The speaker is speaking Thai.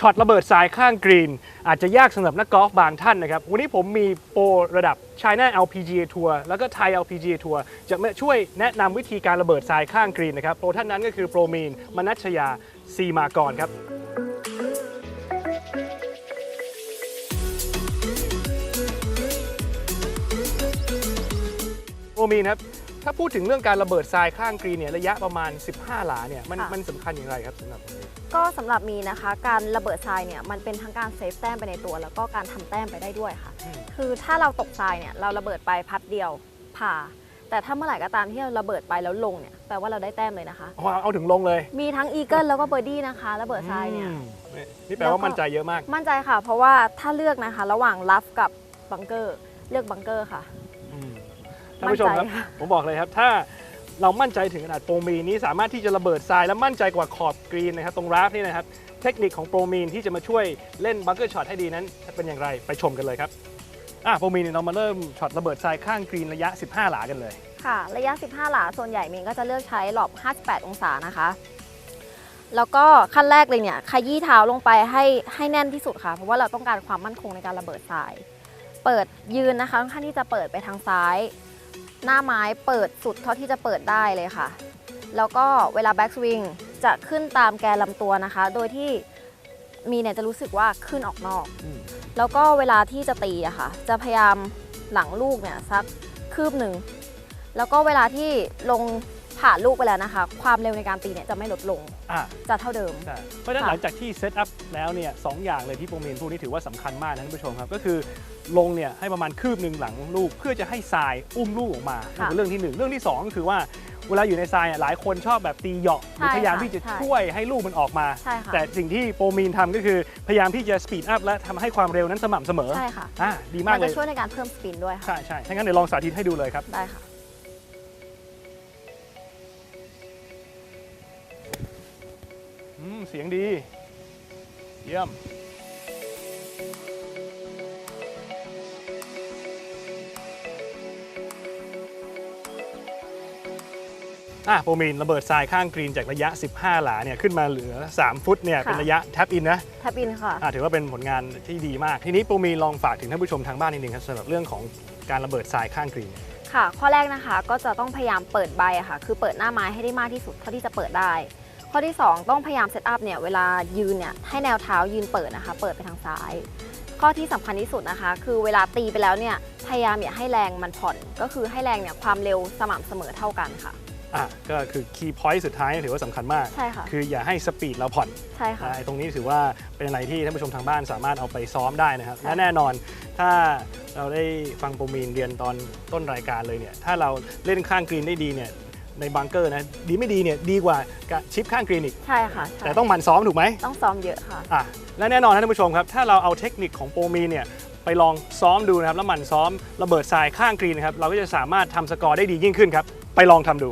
ช็อตระเบิดทรายข้างกรีน อาจจะยากสำหรับนักกอล์ฟบางท่านนะครับ วันนี้ผมมีโปรระดับ China LPGA Tour แล้วก็ Thai LPGA Tour จะมาช่วยแนะนำวิธีการระเบิดทรายข้างกรีนนะครับ โปรท่านนั้นก็คือโปรมีนมนัชยาซีมากรครับโปรมีนครับ ถ้าพูดถึงเรื่องการระเบิดทรายข้างกรีนเนี่ยระยะประมาณ 15 หลาเนี่ยมันค่ะ มันสำคัญอย่างไรครับสำหรับผมก็สำหรับมีนะคะ การระเบิดทรายเนี่ยมันเป็นทั้งการเซฟแต้มไปในตัว แล้วก็การทำแต้มไปได้ด้วยค่ะ อืมคือถ้าเราตกทรายเนี่ยเราระเบิดไปพัดเดียวผ่า แต่ถ้าเมื่อไหร่ก็ตามที่เราระเบิดไปแล้วลงเนี่ยแปลว่าเราได้แต้มเลยนะคะอ๋อเอาถึงลงเลยมีทั้งอีเกิลแล้วก็เบอร์ดี้นะคะระเบิดทรายเนี่ย อืมนี่แปลว่ามั่นใจเยอะมาก มั่นใจค่ะ เพราะว่าถ้าเลือกนะคะ ระหว่างลัฟกับบังเกอร์ เลือกบังเกอร์ค่ะอืม ท่านผู้ชมครับมั่นใจค่ะผมบอกเลยครับ ถ้าเรามั่นใจถึงขนาดโปรมีนนี้สามารถที่จะระเบิดทรายและมั่นใจกว่าขอบกรีนนะครับตรงราฟนี่นะครับ เทคนิคของโปรมีนที่จะมาช่วยเล่นบังเกอร์ช็อตให้ดีนั้นเป็นอย่างไรไปชมกันเลยครับอะโปรมีนเนี่ยเรามาเริ่มช็อตระเบิดทรายข้างกรีนระยะ 15 หลากันเลยค่ะ ระยะ 15 หลาส่วนใหญ่เมนก็จะเลือกใช้หลอบ58 องศานะคะ แล้วก็ขั้นแรกเลยเนี่ยขยี้เท้าลงไปให้ให้แน่นที่สุดค่ะ เพราะว่าเราต้องการความมั่นคงในการระเบิดทราย เปิดยืนนะคะค่อนข้างที่จะเปิดไปทางซ้าย หน้าไม้เปิดสุดเท่าที่จะเปิดได้เลยค่ะ แล้วก็เวลาแบ็กสวิงจะขึ้นตามแกนลำตัวนะคะ โดยที่มีเนี่ยจะรู้สึกว่าขึ้นออกนอกอืมแล้วก็เวลาที่จะตีอะค่ะ จะพยายามหลังลูกเนี่ยสักคืบหนึ่ง แล้วก็เวลาที่ลง ผ่านลูกไปแล้วนะคะ ความเร็วในการตีเนี่ยจะไม่ลดลง อะจะเท่าเดิม ใช่เพราะฉะนั้นค่ะ หลังจากที่เซตอัพแล้วเนี่ยสองอย่างเลยที่โปรมีนพูดนี่ถือว่าสำคัญมากนะท่านผู้ชมครับ ก็คือลงเนี่ยให้ประมาณคืบหนึ่งหลังลูก เพื่อจะให้ทรายอุ้มลูกออกมานั่นคือเรื่องที่หนึ่งเรื่องที่สองก็คือว่าเวลาอยู่ในทรายอะหลายคนชอบแบบตีเหยาะหรือใช่พยายามค่ะที่จะใช่ช่วยให้ลูกมันออกมา ใช่ค่ะ แต่สิ่งที่โปรมีนทำก็คือพยายามที่จะสปีดอัพและทำให้ความเร็วนั้นสม่ำเสมอใช่ค่ะ อะดีมากมันเลจะยช่วยในการเพิ่มสปินด้วยค่ะ ใช่ใช่ถ้างั้นเดี๋ยวลองสาธิตให้ดูเลยครับ ได้ค่ะ อืม เสียงดี เยี่ยม อะโปรมีนระเบิดทรายข้างกรีนจากระยะ 15 หลาเนี่ยขึ้นมาเหลือ 3 ฟุตเนี่ยค่ะ เป็นระยะแท็บอินนะแทบอินค่ะ อะถือว่าเป็นผลงานที่ดีมาก ทีนี้โปรมีนลองฝากถึงท่านผู้ชมทางบ้านนิดนึงครับสำหรับเรื่องของการระเบิดทรายข้างกรีน ค่ะ ข้อแรกนะคะก็จะต้องพยายามเปิดใบอะค่ะ คือเปิดหน้าไม้ให้ได้มากที่สุดเท่าที่จะเปิดได้ ข้อที่ 2 ต้องพยายามเซตอัพเนี่ยเวลายืนเนี่ยให้แนวเท้ายืนเปิดนะคะ เปิดไปทางซ้าย ข้อที่สำคัญที่สุดนะคะ คือเวลาตีไปแล้วเนี่ยพยายามอย่าให้แรงมันผ่อน ก็คือให้แรงเนี่ยความเร็วสม่ำเสมอเท่ากันค่ะอะก็คือคีย์พอยต์สุดท้ายถือว่าสำคัญมากใช่ค่ะคืออย่าให้สปีดเราผ่อนใช่ค่ะอ่าไอ้ตรงนี้ถือว่าเป็นอะไรที่ท่านผู้ชมทางบ้านสามารถเอาไปซ้อมได้นะครับค่ะและแน่นอนถ้าเราได้ฟังโปรมีนเรียนตอนต้นรายการเลยเนี่ยถ้าเราเล่นข้างกรีนได้ดีเนี่ย ในบังเกอร์นะดีไม่ดีเนี่ยดีกว่ากับชิปข้างกรีนอีก ใช่ค่ะใช่แต่ต้องหมั่นซ้อมถูกไหมต้องซ้อมเยอะค่ะอะและแน่นอนท่านผู้ชมครับ ถ้าเราเอาเทคนิคของโปรมีนเนี่ยไปลองซ้อมดูนะครับแล้วหมั่นซ้อมระเบิดทรายข้างกรีนนะครับเราก็จะสามารถทำสกอร์ได้ดียิ่งขึ้นครับไปลองทำดู